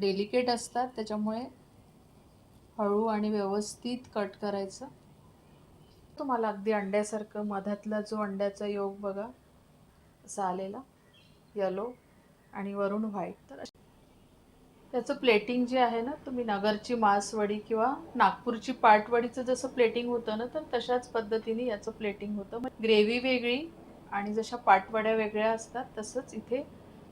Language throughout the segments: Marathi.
डेलिकेट असतात त्याच्यामुळे हळू आणि व्यवस्थित कट करायचं. तुम्हाला अगदी अंड्यासारखं मधातला जो अंड्याचा योग बघा असा आलेला येलो आणि वरून व्हाईट तर त्याचं प्लेटिंग जे आहे ना तुम्ही नगरची मासवडी किंवा नागपूरची पाटवडीचं जसं प्लेटिंग होतं ना तर तशाच पद्धतीने याचं प्लेटिंग होतं. मग ग्रेव्ही वेगळी आणि जशा पाटवड्या वेगळ्या असतात तसंच इथे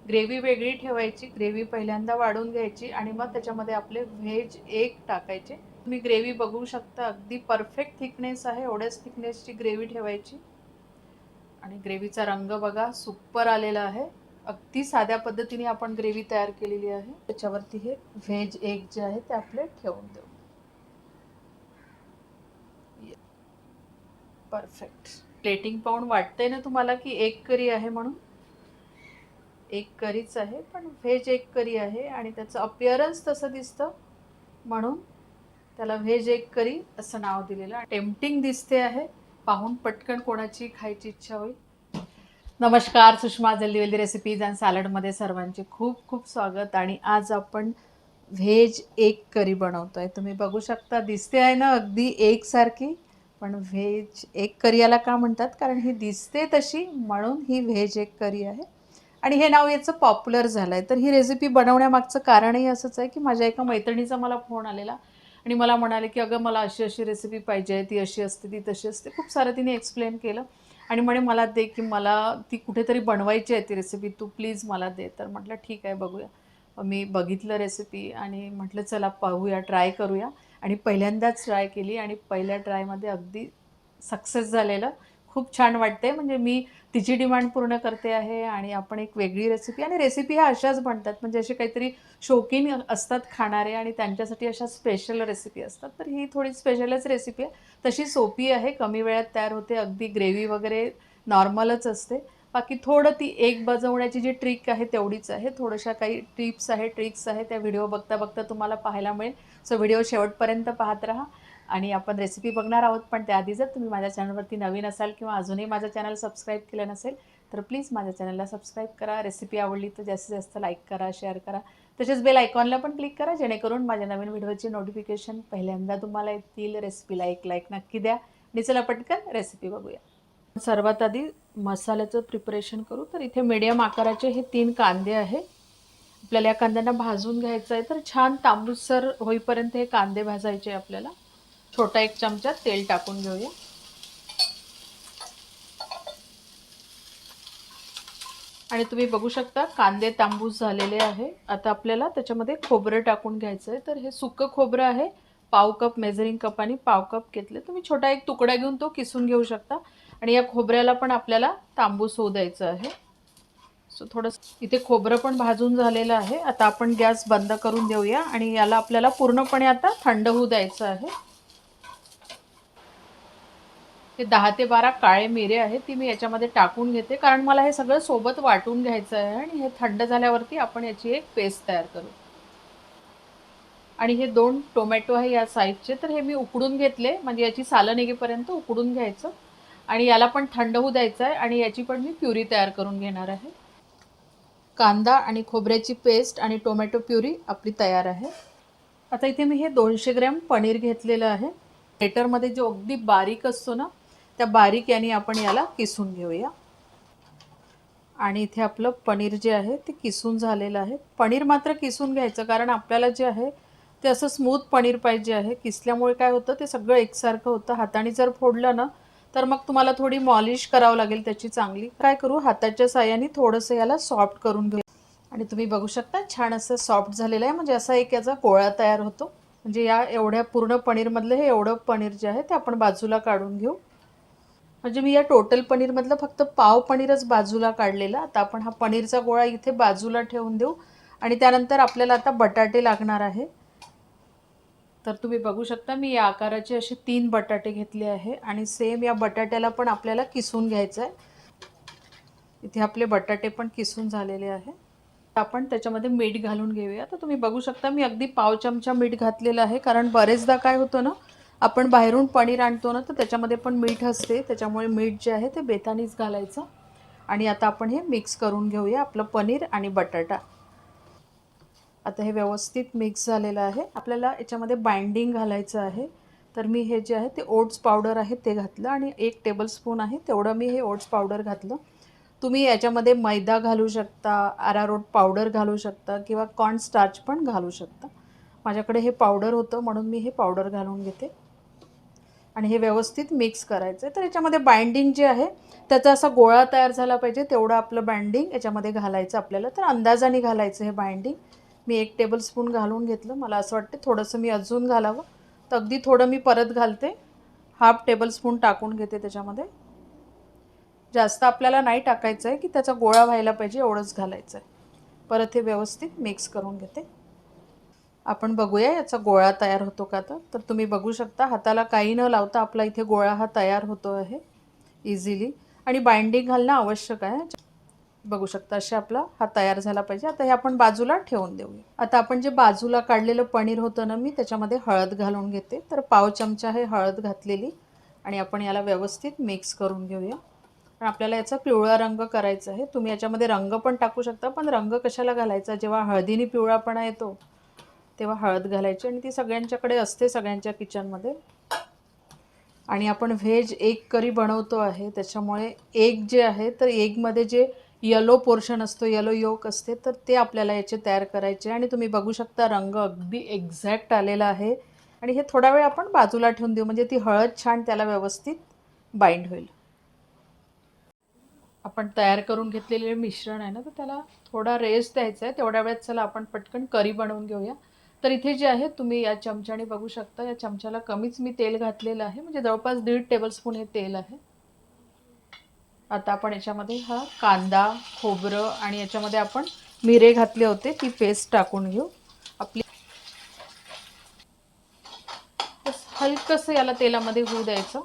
ग्रेव्ही वेगळी ठेवायची ग्रेव्ही पहिल्यांदा वाढून घ्यायची आणि मग त्याच्यामध्ये आपले व्हेज एग टाकायचे. तुम्ही ग्रेव्ही बघू शकता अगदी परफेक्ट थिकनेस आहे एवढ्याच थिकनेसची ग्रेव्ही ठेवायची. आणि ग्रेव्हीचा रंग बघा सुपर आलेला आहे. अगदी साध्या पद्धतीने आपण ग्रेव्ही तयार केलेली आहे. त्याच्यावरती हे व्हेज एग जे आहे ते आपले ठेवून देऊ. परफेक्ट प्लेटिंग पाहून वाटतंय ना तुम्हाला की एक करी आहे म्हणून? एक करीच आहे पण व्हेज एक करी आहे आणि त्याचं अपिअरन्स तसं दिसतं. म्हणून त्याला व्हेज एक करी असं नाव दिलेलं आहे. टेम्पटिंग दिसते आहे. पाहून पटकन कोणाची खायची इच्छा होईल. नमस्कार सुषमा जल्दी वेल्दी रेसिपीज अँड सॅलडमध्ये सर्वांचे खूप खूप स्वागत. आणि आज आपण व्हेज एक करी बनवतो आहे तुम्ही बघू शकता दिसते आहे ना अगदी एकसारखी पण व्हेज एक करी याला का म्हणतात? कारण ही दिसते तशी म्हणून ही व्हेज एक करी आहे. आणि हे नाव याचं पॉप्युलर झालं आहे तर ही रेसिपी बनवण्यामागचं कारणही असंच आहे की माझ्या एका मैत्रिणीचा मला फोन आलेला आणि मला म्हणाले की अगं मला अशी अशी रेसिपी पाहिजे ती अशी असते ती तशी असते. खूप सारं तिने एक्सप्लेन केलं आणि म्हणे मला दे की मला ती कुठेतरी बनवायची आहे ती रेसिपी तू प्लीज मला दे. तर म्हटलं ठीक आहे बघूया. मी बघितलं रेसिपी आणि म्हटलं चला पाहूया ट्राय करूया. आणि पहिल्यांदाच ट्राय केली आणि पहिल्या ट्रायमध्ये अगदी सक्सेस झालेलं. खूप छान वाटते म्हणजे मी तिची डिमांड पूर्ण करते आहे आणि आपण एक वेगळी रेसिपी आणि रेसिपी ह्या अशाच बनतात. म्हणजे असे काहीतरी शौकीन असतात खाणारे आणि त्यांच्यासाठी अशा स्पेशल रेसिपी असतात. तर ही थोडी स्पेशलच रेसिपी आहे. तशी सोपी आहे. कमी वेळात तयार होते. अगदी ग्रेव्ही वगैरे नॉर्मलच असते. बाकी थोडं ती एक बजवण्याची जी ट्रिक आहे तेवढीच आहे. थोड्याशा काही टिप्स आहे ट्रिक्स आहे त्या व्हिडिओ बघता बघता तुम्हाला पाहायला मिळेल. सो व्हिडिओ शेवटपर्यंत पाहत राहा. आणि आपण रेसिपी बघणार आहोत पण त्याआधी जर तुम्ही माझ्या चॅनलवरती नवीन असाल किंवा अजूनही माझं चॅनल सबस्क्राईब केलं नसेल तर प्लीज माझ्या चॅनलला सबस्क्राईब करा. रेसिपी आवडली तर जास्तीत जास्त लाईक करा शेअर करा. तसेच बेल आयकॉनला पण क्लिक करा जेणेकरून माझ्या नवीन व्हिडिओची नोटिफिकेशन पहिल्यांदा तुम्हाला येतील. रेसिपीला एक लाईक नक्की द्या. आणि चला पटकन रेसिपी बघूया. सर्वात आधी मसाल्याचं प्रिपरेशन करू. तर इथे मीडियम आकाराचे हे तीन कांदे आहे. आपल्याला या कांद्यांना भाजून घ्यायचं आहे. तर छान तांबूसर होईपर्यंत हे कांदे भाजायचे आपल्याला. छोटा एक चमचा तेल टाकून घेऊया. आणि तुम्ही बघू शकता कांदे तांबूस झालेले आहे. आता आपल्याला त्याच्यामध्ये खोबरं टाकून घ्यायचं आहे तर हे सुकं खोबरं आहे. पाव कप मेजरिंग कपाने पाव कप घेतले. तुम्ही छोटा एक तुकडा घेऊन तो किसून घेऊ शकता. आणि या खोबऱ्याला पण आपल्याला तांबूस होऊ द्यायचं आहे. सो थोडंसं इथे खोबरं पण भाजून झालेलं आहे. आता आपण गॅस बंद करून देऊया. आणि याला आपल्याला पूर्णपणे आता थंड होऊ द्यायचं आहे. हे दहा ते बारा काळे मिरे आहेत ती मी याच्यामध्ये टाकून घेते. कारण मला हे सगळं सोबत वाटून घ्यायचं आहे आणि हे थंड झाल्यावरती आपण याची एक पेस्ट तयार करू. आणि हे दोन टोमॅटो आहे या साईजचे तर हे मी उकडून घेतले. म्हणजे याची सालं निघेपर्यंत उकडून घ्यायचं. आणि याला पण थंड होऊ द्यायचं आहे आणि याची पण मी प्युरी तयार करून घेणार आहे. कांदा आणि खोबऱ्याची पेस्ट आणि टोमॅटो प्युरी आपली तयार आहे. आता इथे मी हे दोनशे ग्रॅम पनीर घेतलेलं आहे. ग्रेटरमध्ये जो अगदी बारीक असतो ना त्या बारीक याने आपण याला किसून घेऊया. आणि इथे आपलं पनीर जे आहे ते किसून झालेलं आहे. पनीर मात्र किसून घ्यायचं कारण आपल्याला जे आहे ते असं स्मूथ पनीर पाहिजे आहे. किसल्यामुळे काय होतं ते सगळं एकसारखं होतं. हाताने जर फोडलं ना तर मग तुम्हाला थोडी मॉलिश करावं लागेल त्याची चांगली. काय करू? हाताच्या साह्याने थोडंसं याला सॉफ्ट करून घेऊ. आणि तुम्ही बघू शकता छान असं सॉफ्ट झालेलं आहे. म्हणजे असा एक याचा गोळा तयार होतो. म्हणजे या एवढ्या पूर्ण पनीरमधलं हे एवढं पनीर जे आहे ते आपण बाजूला काढून घेऊ. म्हणजे मी या टोटल पनीरमधलं फक्त पाव पनीरच बाजूला काढलेला. आता आपण हा पनीरचा गोळा इथे बाजूला ठेवून देऊ. आणि त्यानंतर आपल्याला आता बटाटे लागणार आहे. तर तुम्ही बघू शकता मी या आकाराचे असे तीन बटाटे घेतले आहे. आणि सेम या बटाट्याला पण आपल्याला किसून घ्यायचं आहे. इथे आपले बटाटे पण किसून झालेले आहे. आपण त्याच्यामध्ये मीठ घालून घेऊया. तर तुम्ही बघू शकता मी अगदी पाव चमचा मीठ घातलेलं आहे. कारण बरेचदा काय होतं ना आपण बाहेरून पनीर आणतो ना तर त्याच्यामध्ये पण मीठ असते. त्याच्यामुळे मीठ जे आहे ते बेतानीच घालायचं. आणि आता आपण हे मिक्स करून घेऊया आपलं पनीर आणि बटाटा. आता हे व्यवस्थित मिक्स झालेलं आहे. आपल्याला याच्यामध्ये बाइंडिंग घालायचं आहे. तर मी हे जे आहे ते ओट्स पावडर आहे ते घातलं आणि एक टेबलस्पून आहे तेवढं मी हे ओट्स पावडर घातलं. तुम्ही याच्यामध्ये मैदा घालू शकता आरारोट पावडर घालू शकता किंवा कॉर्न स्टार्च पण घालू शकता. माझ्याकडे हे पावडर होतं म्हणून मी हे पावडर घालून घेते. आणि हे व्यवस्थित मिक्स करायचं आहे. तर याच्यामध्ये बाइंडिंग जे आहे त्याचा असा गोळा तयार झाला पाहिजे. तेवढं आपलं बाइंडिंग याच्यामध्ये घालायचं आपल्याला. तर अंदाजाने घालायचं हे बाइंडिंग मी एक टेबलस्पून घालून घेतलं. मला असं वाटतं थोडंसं मी अजून घालावं. तर अगदी थोडं मी परत घालते. हाफ टेबलस्पून टाकून घेते त्याच्यामध्ये. जास्त आपल्याला नाही टाकायचं आहे की त्याचा गोळा व्हायला पाहिजे एवढंच घालायचं आहे. परत हे व्यवस्थित मिक्स करून घेते. आपण बघूया याचा गोळा तयार होतो का तर तर तुम्ही बघू शकता हाताला काही न लावता आपला इथे गोळा हा तयार होतो आहे इझिली आणि बाइंडिंग घालणं आवश्यक आहे. बघू शकता असे आपला हा तयार झाला पाहिजे. आता हे आपण बाजूला ठेवून देऊया. आता आपण जे बाजूला काढलेलं पनीर होतं ना मी त्याच्यामध्ये हळद घालून घेते. तर पाव चमचा हे हळद घातलेली आणि आपण याला व्यवस्थित मिक्स करून घेऊया. पण आपल्याला याचा पिवळा रंग करायचा आहे. तुम्ही याच्यामध्ये रंग पण टाकू शकता पण रंग कशाला घालायचा? जेव्हा हळदीने पिवळापणा येतो तेव्हा हळद घालायची आणि ती सगळ्यांच्याकडे असते सगळ्यांच्या किचनमध्ये. आणि आपण व्हेज एग करी बनवतो आहे त्याच्यामुळे एग जे आहे तर एगमध्ये जे येलो पोर्शन असतो येलो योक असते तर ते आपल्याला याचे तयार करायचे. आणि तुम्ही बघू शकता रंग अगदी एक्झॅक्ट आलेला आहे. आणि हे थोडा वेळ आपण बाजूला ठेवून देऊ म्हणजे ती हळद छान त्याला व्यवस्थित बाइंड होईल. आपण तयार करून घेतलेले मिश्रण आहे ना तर त्याला थोडा रेस्ट द्यायचा आहे. तेवढ्या वेळात चला आपण पटकन करी बनवून घेऊया. तर इथे जे आहे तुम्ही या चमच्याने बघू शकता या चमच्याला कमीच मी तेल घातलेलं आहे. म्हणजे जवळपास दीड टेबलस्पून हे तेल आहे. आता आपण याच्यामध्ये हा कांदा खोबरं आणि याच्यामध्ये आपण मिरे घातले होते ती पेस्ट टाकून घेऊ. आपली हलकसं हलकंसं याला तेलामध्ये होऊ द्यायचं.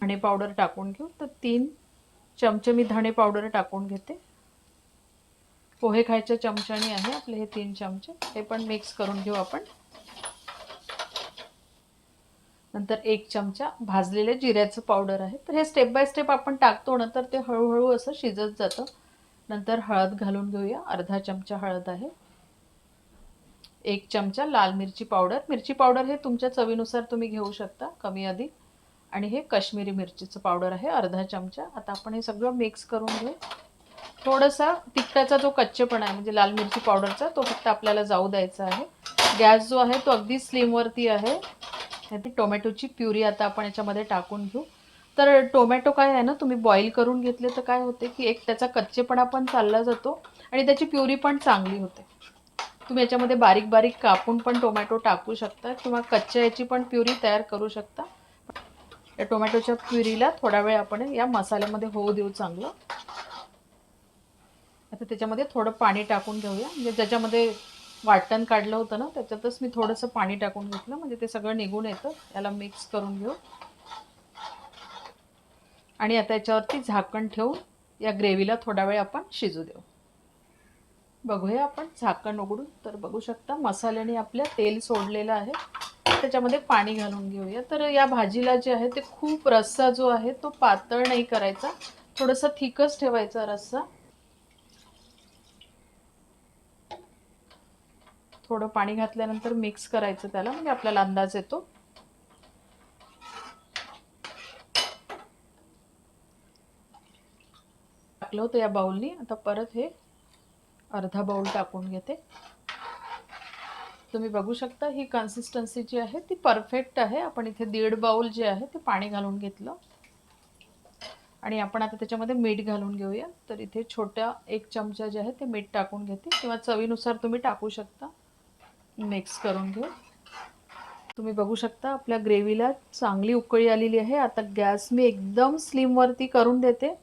धणे पावडर टाकून घेऊ. तर तीन चमचे मी धणे पावडर टाकून घेते. पोहे खायच्या चमच्याने आहे आपले हे तीन चमचे. हे पण मिक्स करून घेऊ आपण. नंतर एक चमचा भाजलेल्या जिऱ्याचं पावडर आहे. तर हे स्टेप बाय स्टेप आपण टाकतो ना तर ते हळूहळू असं शिजत जातं. नंतर हळद घालून घेऊया. अर्धा चमचा हळद आहे. एक चमचा लाल मिरची पावडर मिरची पावडर हे तुमच्या चवीनुसार तुम्ही घेऊ शकता कमी अधिक. आणि हे काश्मीरी मिरचीचं पावडर आहे अर्धा चमचा. आता आपण हे सगळं मिक्स करून घेऊ. थोडासा तिखटाचा जो कच्चेपणा आहे म्हणजे लाल मिरची पावडरचा तो फक्त आपल्याला जाऊ द्यायचा आहे. गॅस जो आहे तो अगदी स्लिमवरती आहे. ती टोमॅटोची प्युरी आता आपण याच्यामध्ये टाकून घेऊ. तर टोमॅटो काय आहे ना तुम्ही बॉईल करून घेतले तर काय होते की एक त्याचा कच्चेपणा पण चालला जातो आणि त्याची प्युरी पण चांगली होते. तुम्ही याच्यामध्ये बारीक बारीक कापून पण टोमॅटो टाकू शकता किंवा कच्च्या याची पण प्युरी तयार करू शकता. या टोमॅटोच्या प्युरीला थोडा वेळ आपण या मसाल्यामध्ये होऊ देऊ चांगलं. आता त्याच्यामध्ये थोडं पाणी टाकून घेऊया. म्हणजे ज्याच्यामध्ये वाटण काढलं होतं ना त्याच्यातच मी थोडंसं पाणी टाकून घेतलं. म्हणजे ते सगळं निघून येतं. याला मिक्स करून घेऊ. आणि आता याच्यावरती झाकण ठेवून या ग्रेव्हीला थोडा वेळ आपण शिजू देऊ. बघूया आपण झाकण उघडून. तर बघू शकता मसाल्याने आपल्या तेल सोडलेलं आहे. त्याच्यामध्ये पाणी घालून घेऊया. तर या भाजीला जे आहे ते खूप रस्सा जो आहे तो पातळ नाही करायचा. थोडंसं थिकच ठेवायचा रस्सा. थोडं पाणी घातल्यानंतर मिक्स करायचं त्याला म्हणजे आपल्याला अंदाज येतो. टाकलं होतं या बाउलनी आता परत हे अर्धा बाउल टाकून घेते. तुम्ही बघू शकता ही कन्सिस्टन्सी जी आहे ती परफेक्ट आहे. आपण इथे दीड बाउल जे आहे ते पाणी घालून घेतलं. आणि आपण आता त्याच्यामध्ये मीठ घालून घेऊया. तर इथे छोट्या एक चमचा जे आहे ते मीठ टाकून घेते. किंवा चवीनुसार तुम्ही टाकू शकता. मिक्स करून घेऊ. तुम्ही बघू शकता आपल्या ग्रेव्हीला चांगली उकळी आलेली आहे. आता गॅस मी एकदम स्लिमवरती करून देते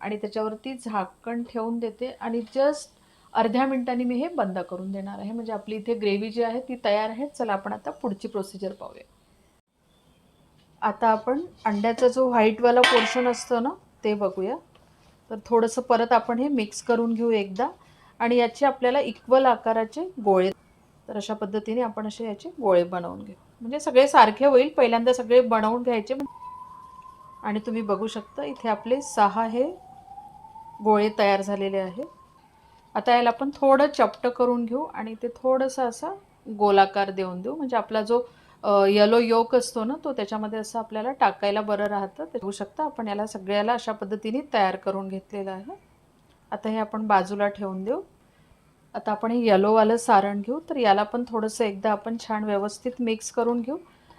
आणि त्याच्यावरती झाकण ठेवून देते आणि जस्ट अर्ध्या मिनिटांनी मी हे बंद करून देणार आहे. म्हणजे आपली इथे ग्रेव्ही जी आहे ती तयार आहे. चला आपण आता पुढची प्रोसिजर पाहूया. आता आपण अंड्याचा जो व्हाईटवाला पोर्शन असतो ना ते बघूया. तर थोडंसं परत आपण हे मिक्स करून घेऊ एकदा. आणि याचे आपल्याला इक्वल आकाराचे गोळे तर अशा पद्धतीने आपण असे याचे गोळे बनवून घेऊ. म्हणजे सगळे सारखे होईल पहिल्यांदा सगळे बनवून घ्यायचे. आणि तुम्ही बघू शकता इथे आपले सहा हे गोळे तयार झालेले आहे आता याला आपण थोडं चपटं करून घेऊ आणि ते थोडंसं असा गोलाकार देऊन देऊ. म्हणजे आपला जो येलो योक असतो ना तो त्याच्यामध्ये असं आपल्याला टाकायला बरं राहतं. ते होऊ शकता आपण याला सगळ्याला अशा पद्धतीने तयार करून घेतलेलं आहे. आता हे आपण बाजूला ठेवून देऊ. आता आपण हे येलोवालं सारण घेऊ तर याला पण थोडंसं एकदा आपण छान व्यवस्थित मिक्स करून घेऊ.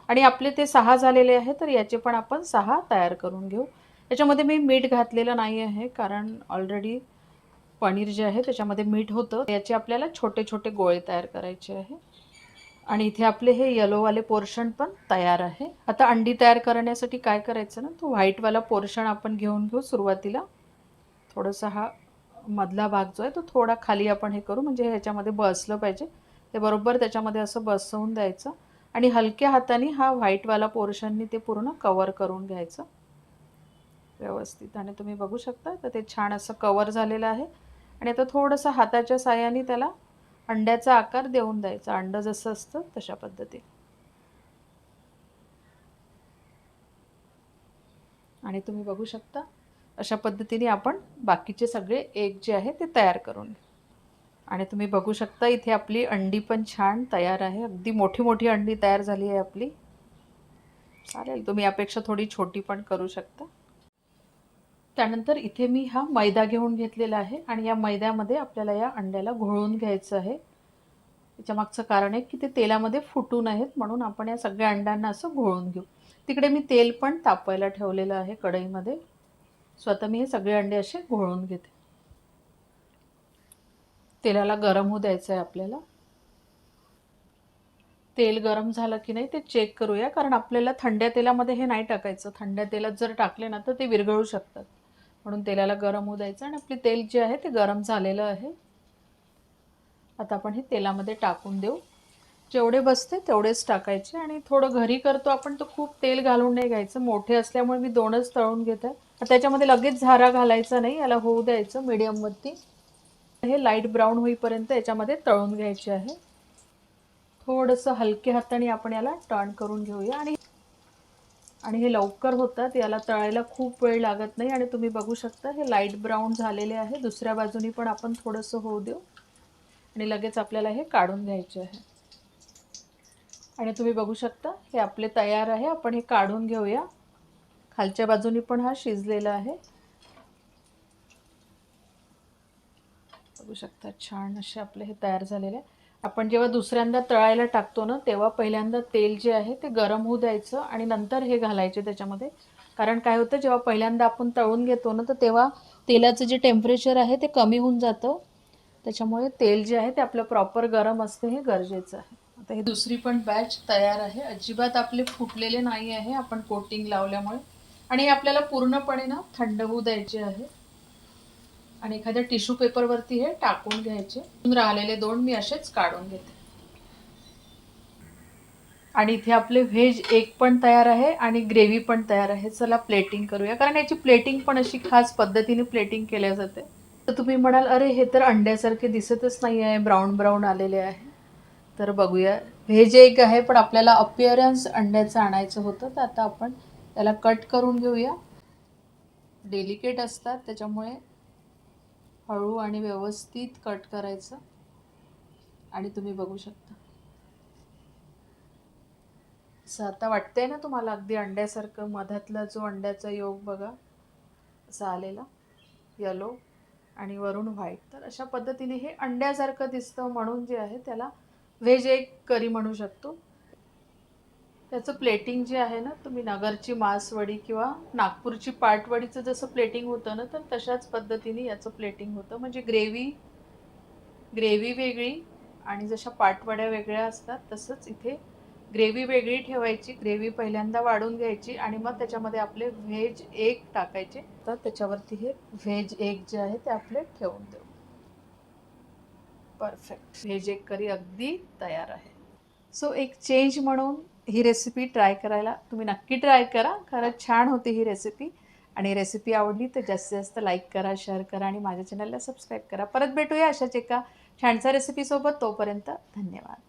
आणि आपले ते सहा झालेले आहे तर याचे पण आपण सहा तयार करून घेऊ. याच्यामध्ये मी मीठ घातलेलं नाही आहे कारण ऑलरेडी पनीर जे आहे त्याच्यामध्ये मीठ होतं. याचे आपल्याला छोटे छोटे गोळे तयार करायचे आहे. आणि इथे आपले हे येलोवाले पोर्शन पण तयार आहे. आता अंडी तयार करण्यासाठी काय करायचं ना तो व्हाईटवाला पोर्शन आपण घेऊन घेऊ सुरुवातीला. थोडंसं हा मधला भाग जो आहे तो थोडा खाली आपण हे करू म्हणजे ह्याच्यामध्ये बसलं पाहिजे. ते बरोबर त्याच्यामध्ये असं बसवून द्यायचं आणि हलक्या हाताने हा व्हाईटवाला पोर्शननी ते पूर्ण कवर करून घ्यायचं. व्यवस्थित. आणि तुम्ही बघू शकता तर ते छान असं कवर झालेलं आहे. आणि आता थोडंसं हाताच्या साह्याने त्याला अंड्याचा आकार देऊन द्यायचा. अंडं जसं असतं तशा पद्धतीने. आणि तुम्ही बघू शकता अशा पद्धतीने आपण बाकीचे सगळे एक जे आहे ते तयार करून आणि तुम्ही बघू शकता इथे आपली अंडी पण छान तयार आहे. अगदी मोठी मोठी अंडी तयार झाली आहे आपली. चालेल तुम्ही यापेक्षा थोडी छोटी पण करू शकता. त्यानंतर इथे मी हा मैदा घेऊन घेतलेला आहे आणि या मैद्यामध्ये आपल्याला या अंड्याला घोळून घ्यायचं आहे. त्याच्या मागचं कारण आहे की ते तेलामध्ये फुटू नयेत म्हणून आपण या सगळ्या अंड्यांना असं घोळून घेऊ. तिकडे मी तेल पण तापायला ठेवलेलं आहे कढईमध्ये. स्वतः मी हे सगळे अंडे असे घोळून घेते. तेलाला गरम होऊ द्यायचं आहे आपल्याला. तेल गरम झालं की नाही ते चेक करूया कारण आपल्याला थंड्या तेलामध्ये हे नाही टाकायचं. थंड्या तेलात जर टाकले ना तर ते विरघळू शकतात. म्हणून तेलाला गरम होऊ द्यायचं आणि आपले तेल जे आहे ते गरम झालेलं आहे. आता आपण हे तेलामध्ये टाकून देऊ. जेवढे बसते तेवढेच टाकायचे आणि थोडं घरी करतो आपण तर खूप तेल घालून नाही घ्यायचं. मोठे असल्यामुळे मी दोनच तळून घेत. आहे त्याच्यामध्ये लगेच झारा घालायचा नाही याला होऊ द्यायचं मीडियमवरती हे लाइट ब्राऊन होईपर्यंत याच्यामध्ये तळून घ्यायचे आहे. थोडंसं हलक्या हाताने आपण याला टर्न करून घेऊया. आणि आणि हे लवकर होतात याला तळायला खूप वेळ लागत नाही. आणि तुम्ही बघू शकता हे लाइट ब्राऊन झालेले आहे. दुसऱ्या बाजूनी पण आपण थोडंसं होऊ देऊ. आणि लगेच आपल्याला हे काढून घ्यायचे आहे. आणि तुम्ही बघू शकता हे आपले तयार आहे. आपण हे काढून घेऊया. खालच्या बाजूनी पण हा शिजलेला आहे. बघू शकता छान असे आपले हे तयार झालेले. आहे आपण जेव्हा दुसऱ्यांदा तळायला टाकतो ना तेव्हा पहिल्यांदा तेल जे आहे ते गरम होऊ द्यायचं आणि नंतर हे घालायचे त्याच्यामध्ये. कारण काय होतं जेव्हा पहिल्यांदा आपण तळून घेतो ना तर तेव्हा तेलाचं जे टेम्परेचर आहे ते कमी होऊन जातं. त्याच्यामुळे तेल जे आहे ते आपलं प्रॉपर गरम असते हे गरजेचं आहे. आता ही दुसरी पण बॅच तयार आहे. अजिबात आपले फुटलेले नाही आहे. आपण कोटिंग लावल्यामुळे. आणि आपल्याला पूर्णपणे ना थंड होऊ द्यायचे आहे. आणि एखाद्या टिश्यू पेपरवरती हे टाकून घ्यायचे. राहिलेले दोन मी असेच काढून घेते. आणि इथे आपले व्हेज एक पण तयार आहे आणि ग्रेव्ही पण तयार आहे. चला प्लेटिंग करूया. कारण याची प्लेटिंग पण अशी खास पद्धतीने प्लेटिंग केल्या जाते. तर तुम्ही म्हणाल अरे हे तर अंड्यासारखे दिसतच नाही आहे. ब्राऊन ब्राऊन आलेले आहे. तर बघूया. व्हेज एक आहे पण आपल्याला अपिअरन्स अंड्याचं आणायचं होतं. तर आता आपण त्याला कट करून घेऊया. डेलिकेट असतात त्याच्यामुळे हळू आणि व्यवस्थित कट करायचं. आणि तुम्ही बघू शकता. असं आता वाटतंय ना तुम्हाला अगदी अंड्यासारखं मधातला जो अंड्याचा योग बघा असा आलेला. येलो आणि वरून व्हाईट तर अशा पद्धतीने हे अंड्यासारखं दिसतं म्हणून जे आहे त्याला व्हेज एग करी म्हणू शकतो. त्याचं प्लेटिंग जे आहे ना तुम्ही नगरची मासवडी किंवा नागपूरची पाटवडीचं जसं प्लेटिंग होतं ना तर तशाच पद्धतीने याचं प्लेटिंग होतं. म्हणजे ग्रेव्ही ग्रेव्ही वेगळी आणि जशा पाटवड्या वेगळ्या असतात तसंच इथे ग्रेव्ही वेगळी ठेवायची ग्रेव्ही पहिल्यांदा वाढून घ्यायची आणि मग त्याच्यामध्ये आपले व्हेज एग टाकायचे. तर त्याच्यावरती हे व्हेज एग जे आहे ते आपले ठेवून देऊ. परफेक्ट व्हेज एग करी अगदी तयार आहे. सो एक चेंज म्हणून ही रेसिपी ट्राय करायला तुम्ही नक्की ट्राय करा. खरंच छान होती ही रेसिपी आणि रेसिपी आवडली तर जास्तीत जास्त लाईक करा शेअर करा आणि माझ्या चॅनलला सबस्क्राईब करा. परत भेटूया अशाच एका छानशा रेसिपीसोबत तोपर्यंत धन्यवाद.